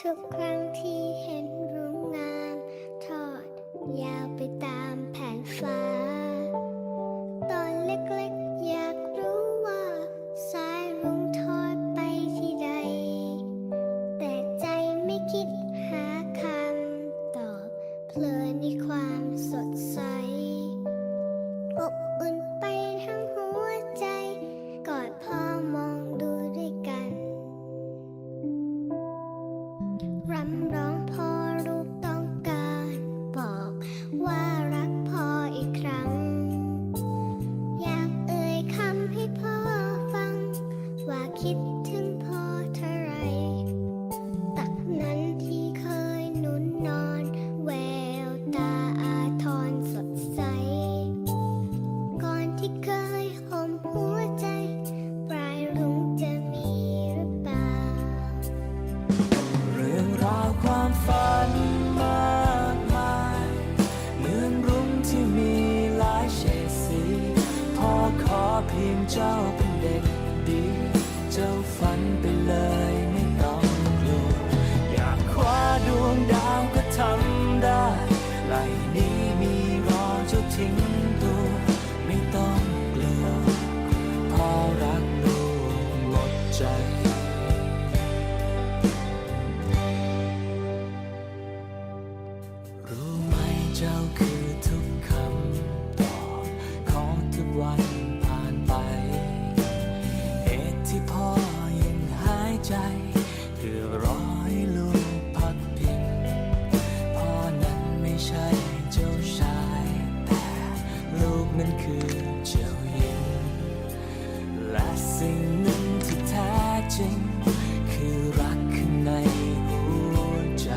ทุกครั้งที่เห็นรุ้งงามทอดยาวไปตามแผ่นฟ้า ตอนเล็กๆ อยากรู้ว่า สายรุ้งทอดไปที่ใด แต่ใจไม่คิดหาคำตอบ เพลินในความสดใสอบอุ่น รำร้องพ่อลูกต้องการบอกว่ารักพ่ออีกครั้ง อยากเอ่ยคำให้พ่อฟัง ว่าคิด เพียงเจ้าเป็นเด็กดี เจ้าฝันไปเลยไม่ต้องกลัว อยากคว้าดวงดาวก็ทำได้ไหลนี้มีรอเจ้าทิ้งตัว ไม่ต้องกลัวพอรักลูกหมดใจรู้ไหมเจ้าคือทุก คือรอยลูกพัดพิงพ่อนั้นไม่ใช่เจ้าชาย แต่ลูกนั้นคือเจ้าหญิง และสิ่งหนึ่งที่แท้จริง คือรักข้างในหัวใจ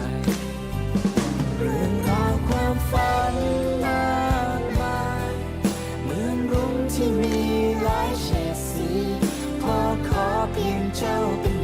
เรื่องราวความฝันมากมายเหมือนรุ้งที่มีหลายเฉดสีพ่อขอเพียงเจ้าเป็น